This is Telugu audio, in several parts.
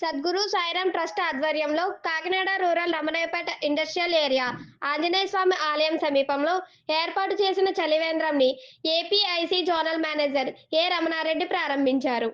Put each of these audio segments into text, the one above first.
సద్గురు సాయిరాం ట్రస్ట్ ఆధ్వర్యంలో Kakinada rural Ramanayyapeta industrial area Anjaneya Swamy ఆలయం సమీపంలో ఏర్పాటు చేసిన చలివేంద్రంని APIIC zonal manager A Ramanareddy ప్రారంభించారు.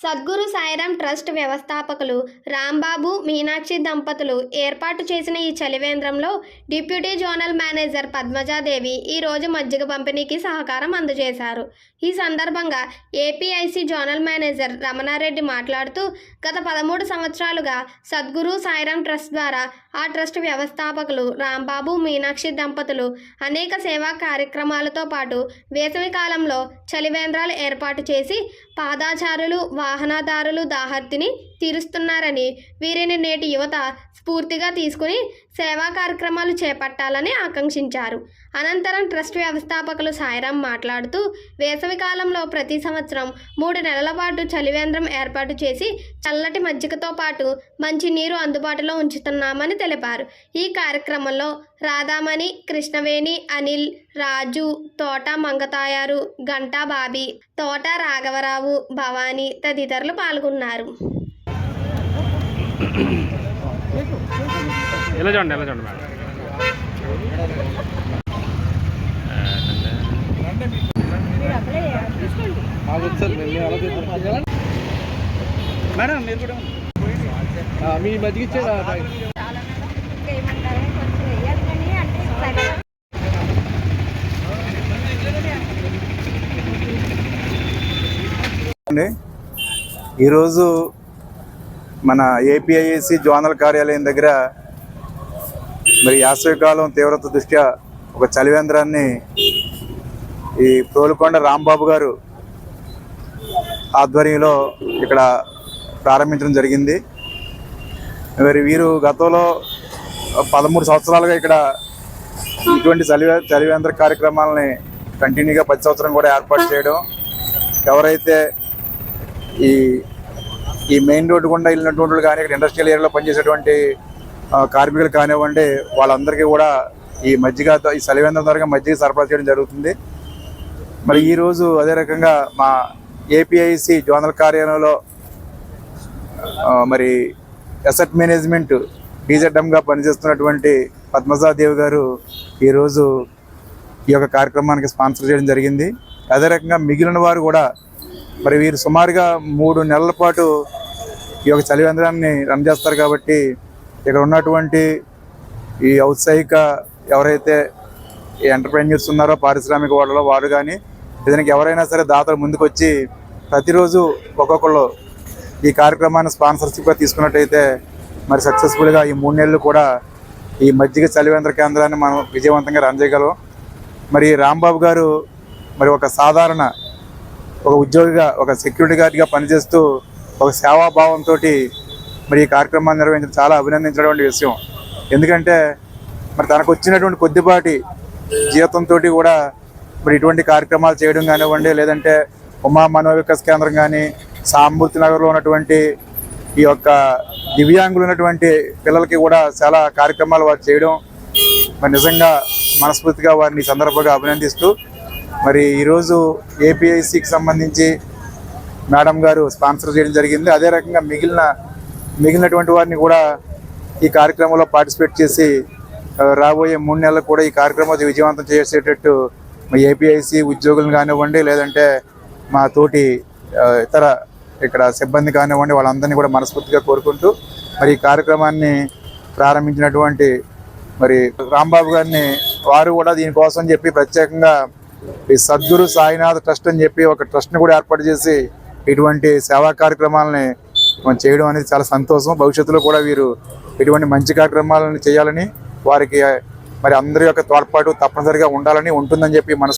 సద్గురు సాయిరాం ట్రస్ట్ వ్యవస్థాపకులు రాంబాబు మీనాక్షి దంపతులు ఏర్పాటు చేసిన ఈ చలివేంద్రంలో డిప్యూటీ జోనల్ మేనేజర్ పద్మజాదేవి ఈ రోజు మజ్జిగ పంపిణీకి సహకారం అందజేశారు. ఈ సందర్భంగా ఏపీఐసి జోనల్ మేనేజర్ రమణారెడ్డి మాట్లాడుతూ గత పదమూడు సంవత్సరాలుగా సద్గురు సాయిరాం ట్రస్ట్ ద్వారా ఆ ట్రస్ట్ వ్యవస్థాపకులు రాంబాబు మీనాక్షి దంపతులు అనేక సేవా కార్యక్రమాలతో పాటు వేసవి కాలంలో చలివేంద్రాలు ఏర్పాటు చేసి పాదాచారులు వాహనదారులు దాహర్తిని తీరుస్తున్నారని వీరిని నేటి యువత స్ఫూర్తిగా తీసుకుని సేవా కార్యక్రమాలు చేపట్టాలని ఆకాంక్షించారు. అనంతరం ట్రస్ట్ వ్యవస్థాపకులు సాయిరాం మాట్లాడుతూ వేసవికాలంలో ప్రతి సంవత్సరం మూడు నెలల పాటు చలివేంద్రం ఏర్పాటు చేసి చల్లటి మజ్జిగతో పాటు మంచి నీరు అందుబాటులో ఉంచుతున్నామని తెలిపారు. ఈ కార్యక్రమంలో రాధామణి కృష్ణవేణి అనిల్ రాజు తోట మంగతాయారు గంటా బాబీ తోట రాఘవరావు భవానీ తదితరులు పాల్గొన్నారు. ఎలా చూడండి ఎలా చూడండి మేడం. మేడం మీరు కూడా మీ మధ్యకి అండి ఈరోజు మన ఏపీఐఏసి జోనల్ కార్యాలయం దగ్గర మరి యాసవికాలం తీవ్రత దృష్ట్యా ఒక చలివేంద్రాన్ని ఈ తోలుకొండ రాంబాబు గారు ఆధ్వర్యంలో ఇక్కడ ప్రారంభించడం జరిగింది. మరి వీరు గతంలో పదమూడు సంవత్సరాలుగా ఇక్కడ ఇటువంటి చలివే చలివేంద్ర కార్యక్రమాలని కంటిన్యూగా ప్రతి సంవత్సరం కూడా ఏర్పాటు చేయడం. ఎవరైతే ఈ ఈ మెయిన్ రోడ్డు గుండా వెళ్ళినటువంటి వాళ్ళు కానీ ఇక్కడ ఇండస్ట్రియల్ ఏరియాలో పనిచేసేటువంటి కార్మికులు కానివ్వండి వాళ్ళందరికీ కూడా ఈ మజ్జిగ ఈ చలివేంద్రం ద్వారా మజ్జిగ సరఫరా చేయడం జరుగుతుంది. మరి ఈరోజు అదే రకంగా మా ఏపీఐసి జోనల్ కార్యాలయంలో మరి అసెట్ మేనేజ్మెంట్ డీజెడ్ఎంగా పనిచేస్తున్నటువంటి పద్మజాదేవి గారు ఈరోజు ఈ యొక్క కార్యక్రమానికి స్పాన్సర్ చేయడం జరిగింది. అదే రకంగా మిగిలిన వారు కూడా మరి వీరు సుమారుగా మూడు నెలల పాటు ఈ యొక్క చలివేంద్రాన్ని రన్ చేస్తారు కాబట్టి ఇక్కడ ఉన్నటువంటి ఈ ఔత్సాహిక ఎవరైతే ఈ ఎంటర్ప్రెన్యూర్స్ ఉన్నారో పారిశ్రామిక వాళ్ళలో వారు కానీ దీనికి ఎవరైనా సరే దాతలు ముందుకొచ్చి ప్రతిరోజు ఒక్కొక్కళ్ళు ఈ కార్యక్రమాన్ని స్పాన్సర్షిప్గా తీసుకున్నట్టయితే మరి సక్సెస్ఫుల్గా ఈ మూడు నెలలు కూడా ఈ మజ్జిగ చలివేంద్ర కేంద్రాన్ని మనం విజయవంతంగా రన్ చేయగలం. మరి రాంబాబు గారు మరి ఒక సాధారణ ఒక ఉద్యోగిగా ఒక సెక్యూరిటీ గార్డ్గా పనిచేస్తూ ఒక సేవాభావంతో మరి ఈ కార్యక్రమాన్ని నిర్వహించడం చాలా అభినందించినటువంటి విషయం. ఎందుకంటే మరి తనకు వచ్చినటువంటి కొద్దిపాటి జీతంతో కూడా మరి ఇటువంటి కార్యక్రమాలు చేయడం కానివ్వండి లేదంటే ఉమా మనోవికాస్ కేంద్రం కానీ సామూర్తి నగర్లో ఉన్నటువంటి ఈ యొక్క దివ్యాంగులు ఉన్నటువంటి పిల్లలకి కూడా చాలా కార్యక్రమాలు వారు చేయడం మరి నిజంగా మనస్ఫూర్తిగా వారిని సందర్భంగా అభినందిస్తూ మరి ఈరోజు ఏపీఐసికి సంబంధించి మేడం గారు స్పాన్సర్ చేయడం జరిగింది. అదే రకంగా మిగిలిన మిగిలినటువంటి వారిని కూడా ఈ కార్యక్రమంలో పార్టిసిపేట్ చేసి రాబోయే మూడు నెలలకు కూడా ఈ కార్యక్రమం విజయవంతం చేసేటట్టు మా ఏపీఐసి ఉద్యోగులను కానివ్వండి లేదంటే మా తోటి ఇతర ఇక్కడ సిబ్బంది కానివ్వండి వాళ్ళందరినీ కూడా మనస్ఫూర్తిగా కోరుకుంటూ మరి ఈ కార్యక్రమాన్ని ప్రారంభించినటువంటి మరి రాంబాబు గారిని వారు కూడా దీనికోసం చెప్పి ప్రత్యేకంగా ఈ సద్గురు సాయినాథ్ ట్రస్ట్ అని చెప్పి ఒక ట్రస్ట్ని కూడా ఏర్పాటు చేసి ఇటువంటి సేవా కార్యక్రమాలని మనం చేయడం అనేది చాలా సంతోషం. భవిష్యత్తులో కూడా వీరు ఇటువంటి మంచి కార్యక్రమాలను చేయాలని వారికి మరి అందరి యొక్క తోడ్పాటు తప్పనిసరిగా ఉండాలని ఉంటుందని చెప్పి మనసు